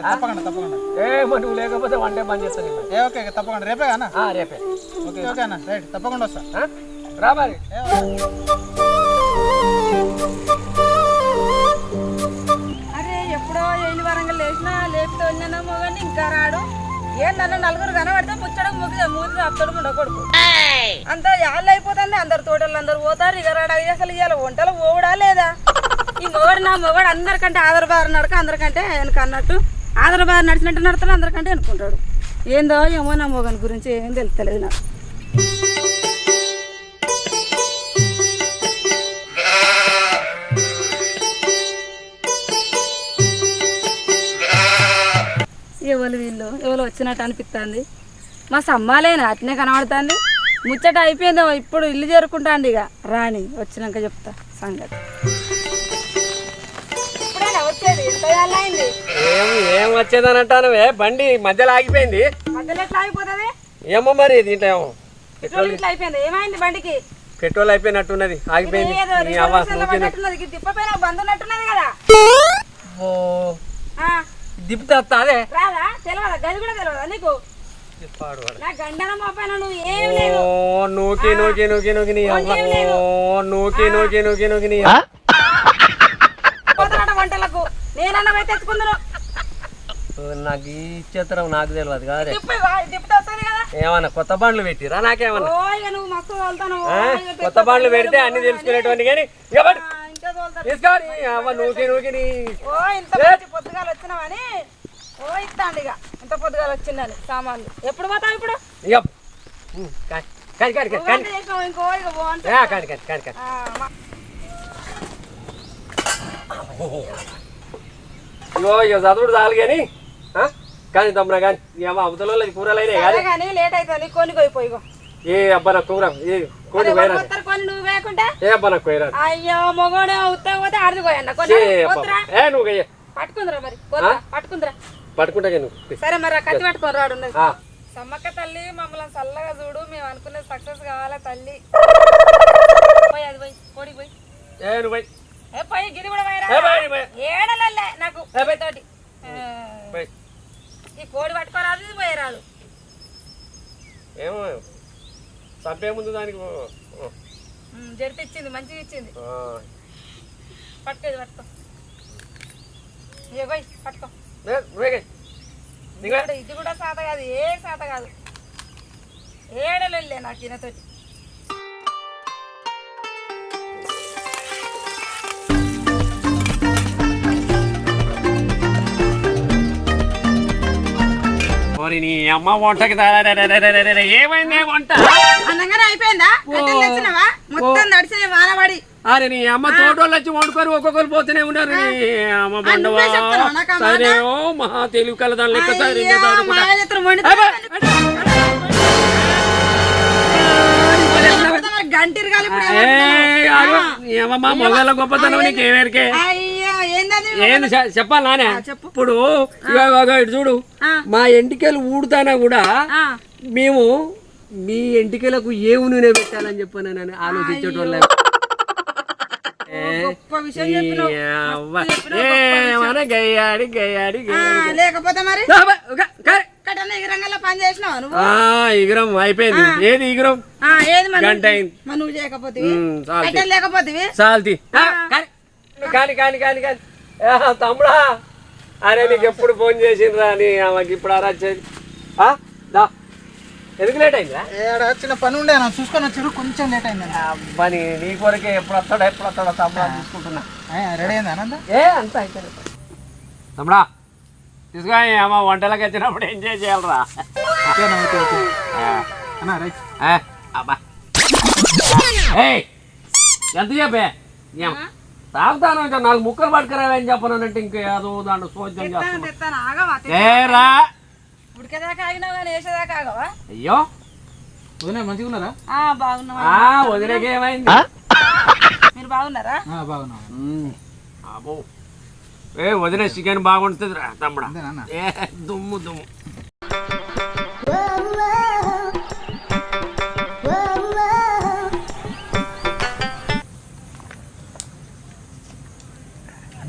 Okay తప్పకుండా తప్పకుండా. ఏ మరి నువ్వు లేకపోతే వన్ డే బంద్ చేస్తాను నేను. ఏ ఓకే ఓకే తప్పకుండా. రేపే అన్న? ఆ, రేపే. ఓకే ఓకే అన్న. రైట్ తప్పకుండా వస్తా. ఆ? రా మరి. ఏ ఓకే. అరే ఎప్పుడో ఏళ్ళు వరంగా లేచినా లేపితే వెళ్ళినామో కానీ ఇంకా రాడు. ఏం నన్ను నలుగురు కనబడితే ముచ్చడం ముగ్గుదే మూతి అత్తడు ముండ కొడుకు. అంతా యాళ్ళు అయిపోతుంది అందరు తోటలు అందరు పోతారు ఇక రాడు అవి అసలు ఇవాళ వంటలు పోవడా లేదా? ఈ మొగడు నా మొగడు అందరికంటే ఆధారబారు నడక అందరికంటే వెనక అన్నట్టు. ఆధారబారు నడిచినట్టు నడతాడు అందరికంటే అనుకుంటాడు ఏందో ఏమో నా మోగన్ గురించి ఏం తెలుస్తలేదు నాకు. ఎవరు వీళ్ళు? ఎవరు వచ్చినట్టు అనిపిస్తుంది మా సమ్మాలేనా అట్నే కనబడుతుంది. ముచ్చట అయిపోయిందో ఇప్పుడు ఇల్లు చేరుకుంటాండి ఇక. రాణి వచ్చినాక చెప్తా సంగతి. వచ్చేది? ఎంత అయింది. ఏం వచ్చేదని అంటానవే బండి మధ్యలో ఆగిపోయింది. మధ్యలో ఎట్లా అయిపోతుంది ఏమో మరి దీంట్లో ఏమో. పెట్రోల్ ఇట్లా అయిపోయింది. ఏమైంది బండికి? పెట్రోల్ అయిపోయినట్టున్నది ఆగిపోయింది. అదే. రాదా? తెలియదా గది కూడా తెలియదా నీకు? నూకి నూకి నూకి నూకి నీ అవ్వ. ఏం లేదు. ఓ నూకి నూకి నూకి నూకి నీ పోతాడట వంటలకు. నేనన్నా తెచ్చుకుందరు నాకు ఈ చిత్రం నాకు తెలియదు కాదే. ఏమన్నా కొత్త బండ్లు పెట్టిరా? నాకేమన్నా? కొత్త బండ్లు పెడితే అన్ని తెలుసుకునేటువంటి కానీ నూకి ఓ ఇంత మంచి పొద్దుగాలు వచ్చినావని ఓ ఇస్తాండి ఇక. ఇంత పొద్దుగాలు వచ్చిందని సామాన్లు. ఎప్పుడు పోతావు ఇప్పుడు? ఇక ఉమ్, కాని కాని కాని కాని వంట చేసినావు ఇంకో ఇక పో అంటే ఏ, కాని కాని కాని కాని. ఆ, మా- ఇగో ఇక చదువుడు చాలు కానీ? కానీ తమ్ముడా కానీ ఏమో అవతల వాళ్ళకి కూరలు అయినాయి సరే కానీ కానీ లేట్ అవుతుంది కొని పోయిపో ఇగో. ఏ అబ్బా నాకు కూర ఏ కొని. నువ్వు వేయకుంటే? ఏ అబ్బా నాకు పోయిరా అయ్యో మొగోడే ఉత్తా పోతే ఆడది పోయన్న పోతురా? ఏ నువ్వు పట్టుకుందిరా మరి పట్టుకుందిరా. పట్టుకుంటా నువ్వు. సరే మరి కత్తి పట్టుకొని రాడు. సమ్మక్క తల్లి మమ్మల్ని చల్లగా చూడు మేము అనుకున్నది సక్సెస్ కావాలా తల్లి? పోయి అది పోయి కోడి పోయి. ఏ నువ్వు పోయి. ఏ పోయి గిరి కూడా పోయిరా. ఏడలల్లే నాకు. తోటి పోయి. ఈ కోడి పట్టుకోరాదు ఇది పోయరాదు. ఏమో చంపే ముందు దానికి జరిపిచ్చింది మంచిగా ఇచ్చింది. ఆ. పట్టుకో పోయి పట్టుకో. ఇది కూడా సాత కాదు ఏ సాత కాదు. ఏడలల్లే నాకు ఈయనతోటి. ఓరి నీ అమ్మ వంటకి ఏమైంది వంట? అన్నంగానే అయిపోయిందా? కట్టెలు తెచ్చినావా? మొత్తం నడిచిన వానబడి అరే నీ అమ్మ తోటోళ్ళు వచ్చి వండుకొని ఒక్కొక్కరు పోతూనే ఉన్నారు. నీ అమ్మ బండవా? సరే ఓ మహా తెలివి కలదాని లెక్క సరే గంటిరు కాలి ఏమమ్మా మొగల గొప్పతనం నీకు ఏమేరికే ఏంది చెప్పాలి నానే చెప్పు. ఇప్పుడు ఇటు చూడు. మా ఎంటికలు ఊడుతానా కూడా మేము మీ ఎంటికలకు ఏ నూనె పెట్టాలని చెప్పాను నేను ఆలోచించేటోళ్ళ. గయ్యాడి గయ్యాడి లేకపోతే మరి? ఇగురం అయిపోయింది. ఏది ఇగురం? ఆ, ఏది మరి గంట అయింది. చాలు కాని కాని కాని కాని తమ్ముడా? అరే నీకు ఎప్పుడు ఫోన్ చేసిండ్రా? అని ఆమెకి ఇప్పుడు అరా వచ్చేది ఆ, దా. ఎందుకు లేట్ అయిందా ఏడ చిన్న పని ఉండే నా చూసుకొని వచ్చారు కొంచెం లేట్ అయిందండి అబ్బాని నీ కొరకే ఎప్పుడు వస్తాడో ఎప్పుడు వస్తాడో తమ్ముడా చూసుకుంటున్నా. రెడీ అయిందా ఆనంద ఏ అంత అయిపోయింది. తమ్ముడా తీసుకా అమ్మ వంటలకు వచ్చినప్పుడు ఎంజాయ్ చేయాలరా. ఓకేనా ఓకే ఓకే. ఆ, అన్న రైట్ ఆ, అబ్బా. ఎంత చెప్పే? తాగుతాను ఇంకా నాలుగు ముక్కలు పట్టుకురావని చెప్పనంటే ఇంకా ఏదో దాంట్లో సోద్యం ఆగవా అయ్యో. వదిలే మంచిగా ఉన్నారా ఆ, బాగున్నావా? ఆ వదిలేకేమైంది మీరు బాగున్నారా? ఆ, బాగున్నా అబ్బో. ఏ వదిలే చికెన్ బాగుంటుంది రా తమ్ముడా దుమ్ము దుమ్ము.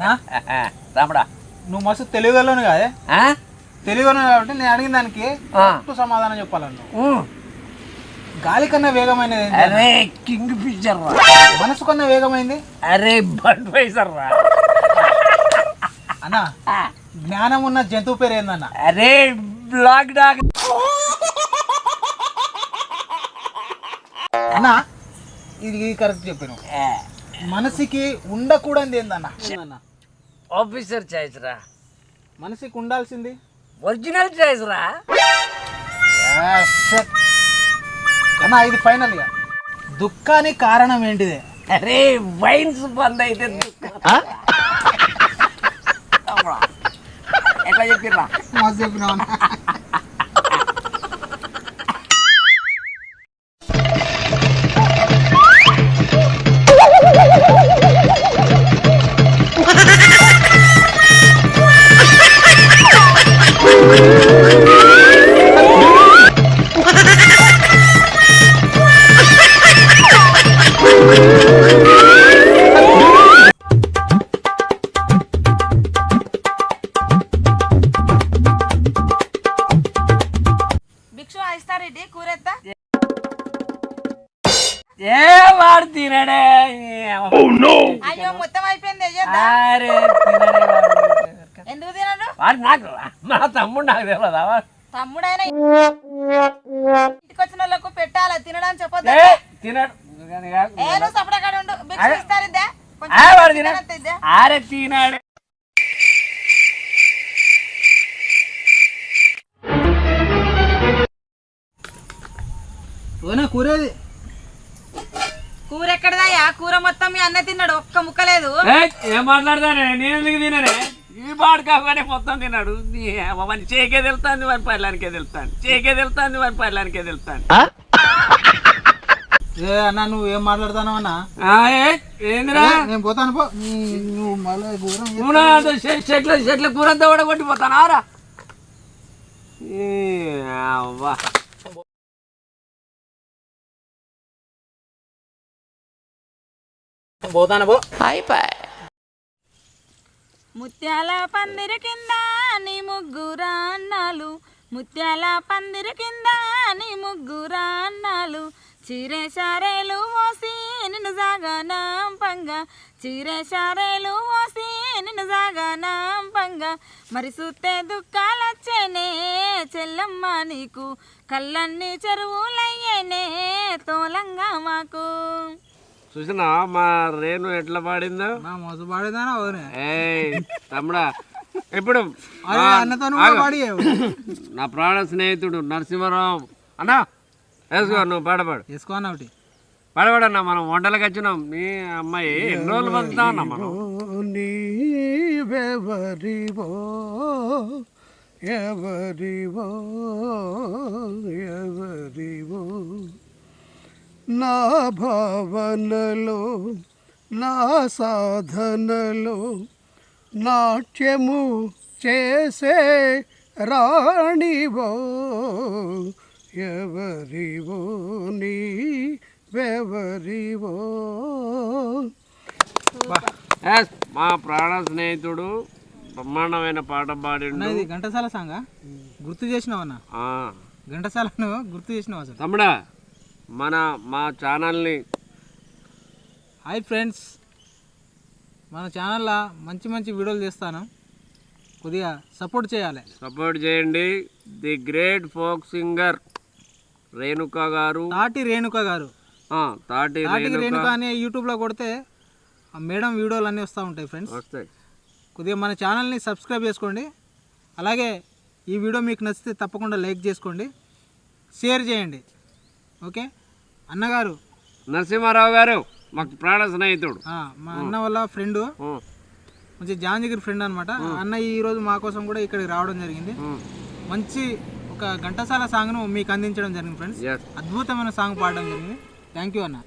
అన్నా తమ్ముడా నువ్వు మస్తు తెలివిగలను కాదే ఆ? తెలివిగలను కాబట్టి నేను అడిగిన దానికి సమాధానం చెప్పాలను. గాలి కన్నా వేగమైనది? అరే కింగ్ ఫిషర్ రా. మనసు కన్నా వేగమైంది? అరే బడ్ ఫైసర్ రా. అన్న జ్ఞానం ఉన్న జంతువు పేరు ఏందన్న? అరే బ్లాక్ డాగ్. అన్న ఇది కరెక్ట్ చెప్పాను మనసుకి ఉండకూడదు ఏందన్న? ఏందన్న? ఆఫీసర్ చాయిస్ రా. మనసుకి ఉండాల్సింది. ఒరిజినల్ చాయిస్ రా. అన్న ఇది ఫైనల్ ఇక. దుఃఖానికి కారణం ఏంటిదే? అరే వైన్స్ బంద్ అయితే ఎట్లా చెప్పిర్రా? మస్తు ఇస్తారెడ్డి కూరెత్తా? ఏ వాడు తినడే? అయ్యో మొత్తం అయిపోయింది అరే తినడే. ఎందుకు తినడు? వాడు నాకు తమ్ముడు నాకు తెలియదా వాడు? తమ్ముడైనా ఇంటికి వచ్చిన వాళ్ళకు పెట్టాలి తినడానికి చెప్పొద్దు? ఏ, తినడు. ఏ నువ్వు సపడకాడ ఉండు. ఇస్తారిద్దా అరే తినాడు. కూర ఎక్కడదయ్యా కూర మొత్తం మీ అన్న తిన్నాడు. ఒక్క ముక్క లేదు. ఏం మాట్లాడతానే? నేను ఎందుకు తిననే? ఈ బాడు కాగానే మొత్తం తిన్నాడు. నీ అవ్వ వాని చేకే తెలుస్తాను వాని పళ్ళానికే తెలుస్తాను చేకే తెలుస్తాను వాని పళ్ళానికే తెలుస్తాను ఏ అన్న నువ్వు ఏం మాట్లాడతావు అన్న? ఏందిరా? నేను పోతాను పో. నీ- నువ్వు మళ్ళీ అంత చె- చెట్ల చెట్ల కూరంతా కూడా కొట్టిపోతానారా ఏ, అవ్వా. పోతాను పో. ముత్యాల పందిరి కింద నీ ముగ్గురా అన్నాలు ముత్యాల పందిరి కింద నీ ముగ్గురా అన్నాలు చీరే సారేలు మోసి నిన్ను సాగనాం పంగ. చీరే సారేలు మోసి నిన్ను సాగనాం పంగ. మరి సుత్తే దుఃఖాలొచ్చేనే చెల్లమ్మ నీకు. కళ్ళన్ని చెరువులయ్యేనే తోలంగా మాకు. చూసినా? మా రేణు ఎట్లా పాడిందో? నా మోస పాడేదానా అవునే ఏయ్ తమ్ముడా. ఇప్పుడు అరే అన్నతో ఆగు. నా ప్రాణ స్నేహితుడు నరసింహారావు. అన్నా వేసుకో నువ్వు పాడపాడు వేసుకో అన్న ఒకటి. పాడపాడన్నా మనం వంటలకు వచ్చినాం. నీ అమ్మాయి ఎన్ని రోజులు బతుకుతా ఉన్నాం మనం. నీవెవరివో ఎవరివో ఎవరివో. నా భావనలో నా సాధనలో నాట్యము చేసే రాణివో ఎవరివో నీవెవరివో ఎస్, మా ప్రాణ స్నేహితుడు బ్రహ్మాండమైన పాట పాడిండు. ఇది ఘంటసాల సాంగా? గుర్తు చేసినావు అన్న? ఆ, ఘంటసాలను గుర్తు చేసినావు అసలు? తమ్ముడా మన మా ఛానల్ని. Hi friends. మన ఛానల్లో మంచి మంచి వీడియోలు చేస్తాను. కొద్దిగా సపోర్ట్ చేయాలి. సపోర్ట్ చేయండి. The great folk singer Renuka garu. Tati Renuka గారు. ఆ, తాటి తాటికి రేణుక. రేణుక అనే యూట్యూబ్లో కొడితే ఆ మేడం వీడియోలు అన్నీ వస్తూ ఉంటాయి ఫ్రెండ్స్. వస్తాయి. కొద్దిగా మన ఛానల్ని సబ్స్క్రైబ్ చేసుకోండి. అలాగే ఈ వీడియో మీకు నచ్చితే తప్పకుండా లైక్ చేసుకోండి. షేర్ చేయండి. ఓకే? అన్నగారు. నరసింహారావు గారు మాకు ప్రాణ స్నేహితుడు. ఆ, మా అన్న వాళ్ళ ఫ్రెండు. మంచి జాంజిగిరి ఫ్రెండ్ అనమాట అన్న ఈ రోజు మా కోసం కూడా ఇక్కడికి రావడం జరిగింది. మంచి ఒక ఘంటసాల సాంగ్ను మీకు అందించడం జరిగింది ఫ్రెండ్స్. అద్భుతమైన సాంగ్ పాడడం జరిగింది. థ్యాంక్ యూ అన్న.